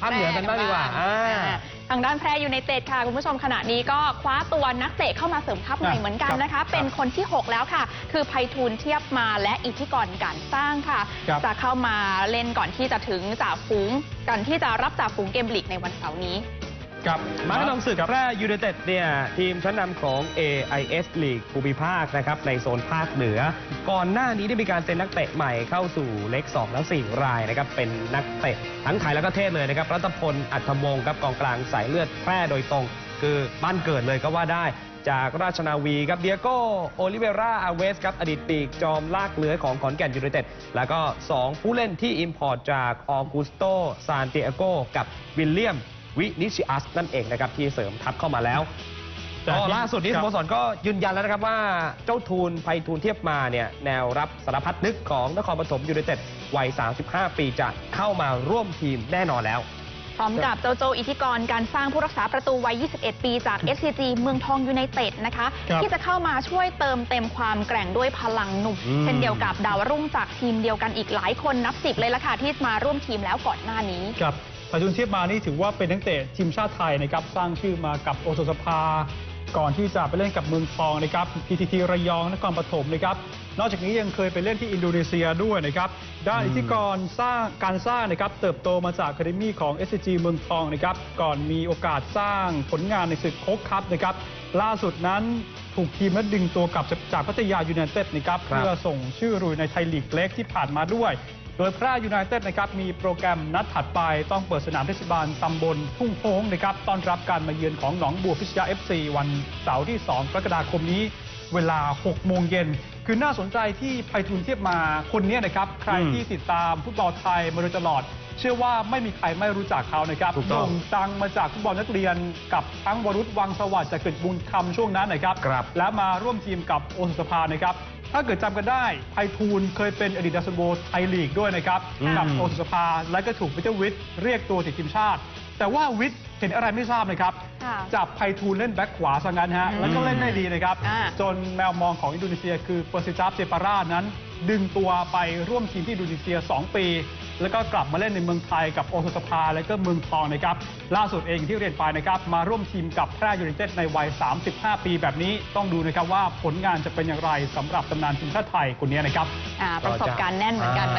ภาคเหนือกันบ้างดีกว่าอ่าอ่า ทางด้านแพรยูไนเต็ดค่ะ คุณผู้ชมขณะนี้ก็คว้าตัวนักเตะเข้ามาเสริมทัพใหม่ครับเหมือนกันนะคะครับเป็นคนที่ 6 แล้วค่ะ คือไพฑูรย์เทียบมาและอิทธิกรการสร้างค่ะ ครับ จะเข้ามาเล่นก่อนที่จะถึงจ่าฝูงก่อนที่จะรับจ่าฝูงเกมลีกในวันเสาร์นี้ กับมาขนองศึกแพร่ยูไนเต็ดเนี่ยทีมชั้นนำของ AIS League ภูมิภาคนะครับในโซนภาคเหนือ ก่อนหน้านี้ได้มีการเซ็นนักเตะใหม่เข้าสู่เล็ก2และ4รายนะครับเป็นนักเตะทั้งไทยและก็เทศเลยนะครับรัตพลอัธวงศ์ครับกองกลางสายเลือดแพร่โดยตรง คือบ้านเกิดเลยก็ว่าได้จากราชนาวีครับเดียโกโอลิเวราอาเวสครับอดีตปีกจอมลากเลื้อยของขอนแก่นยูไนเต็ดแล้วก็ 2 ผู้เล่นที่อิมพอร์ตจากออกุสโตซานติเอโกกับวิลเลียม วินิชิอัสนั่นเองนะครับที่เสริมทัพเข้ามาแล้วแต่ก็ที่ล่าสุดนี้คสรับโมสรก็ยืนยันแล้วนะครับว่าเจ้าทูลไพฑูรย์เทียบมาเนี่ยแนวรับสารพัดนึกของนครปฐมยูไนเต็ดวัย 35 ปีจะเข้ามาร่วมทีมแน่นอนแล้ว พร้อมกับเจ้าโจอิทธิกรการสร้างผู้รักษาประตูวัย 21 ปีจาก SCG เมืองทองยูไนเต็ดนะคะครับที่จะเข้ามาช่วยเติมเต็มความแกร่งด้วยพลังหนุ่มอืมเช่นเดียวกับดาวรุ่งจากทีมเดียวกันอีกหลายคนนับสิบเลยละค่ะที่มาร่วมทีมแล้วก่อนหน้านี้ กับปัจจุบันเทียบมานี่ถือว่าเป็นนักเตะทีมชาติไทยนะครับสร้างชื่อมากับโอสถสภา ก่อนที่จะไปเล่นกับเมืองทองนะครับ PTT ระยองนครปฐมนะครับนอกจากนี้ยังเคยไปเล่นที่อินโดนีเซียด้วยนะครับด้านอิทธิกรสร้างการสร้างนะครับเติบโตมาจาก a ค a เดมี่ของ SCG เมืองทองนะครับก่อนมีโอกาสสร้างผลงานในศึกโค้กคัพนะครับล่าสุดนั้นถูกทีมนั้นดึงตัวกลับจากพัทยายูไนเต็ดนะครับครับเพื่อส่งชื่อรุยในไทยลีกเล็กที่ผ่านมาด้วยโดยแพร่ยูไนเต็ดนะครับมีโปรแกรมนัดถัดไปต้องเปิดสนามเทศบาลตำบลทุ่งโค้งนะครับต้อนรับการมาเยือนของหนองบัวพิชยา FC วันเสาร์ที่ 2 กรกฎาคมนี้เวลา 6 โมงเย็น คือน่าสนใจที่ไพฑูรย์เทียบมาคนเนี้ยนะครับ ใครอืมที่ติดตามฟุตบอลไทยมาโดยตลอด เชื่อว่าไม่มีใครไม่รู้จักเขานะครับถูกต้องโด่งดังมาจากฟุตบอลนักเรียน กับทั้งวรุษวังสวัสดิ์จากเกิดบุญคำช่วงนั้นนะครับครับและมาร่วมทีมกับโอสุสภานะครับ ถ้าเกิดจำกันได้ไพฑูรย์เคยเป็นอดีตดาวซันโบไทยลีกด้วยนะครับอืมกับโอสุสภาและก็ถูกวิทยาวิทย์เรียกตัวติดทีมชาติ แต่ว่าวิทย์เห็นอะไรไม่ทราบนะครับ ค่ะจับไพฑูรย์เล่นแบ็คขวาซะงั้นฮะอืมแล้วก็เล่นได้ดีนะครับ อ่า จนแมวมองของอินโดนีเซีย คือเปอร์ซิจับเจปารานั้น ดึงตัวไปร่วมทีมที่อินโดนีเซีย 2 ปี แล้วก็กลับมาเล่นในเมืองไทยกับโอสถสภาและก็เมืองทองนะครับ ล่าสุดเองที่เรียนไปนะครับ มาร่วมทีมกับแพร่ยูไนเต็ดในวัย 35 ปีแบบนี้ต้องดูนะครับว่าผลงานจะเป็นอย่างไรสำหรับตำนานทีมชาติไทยคนนี้นะครับ อ่าประสบการณ์แน่นเหมือนกันนะคะ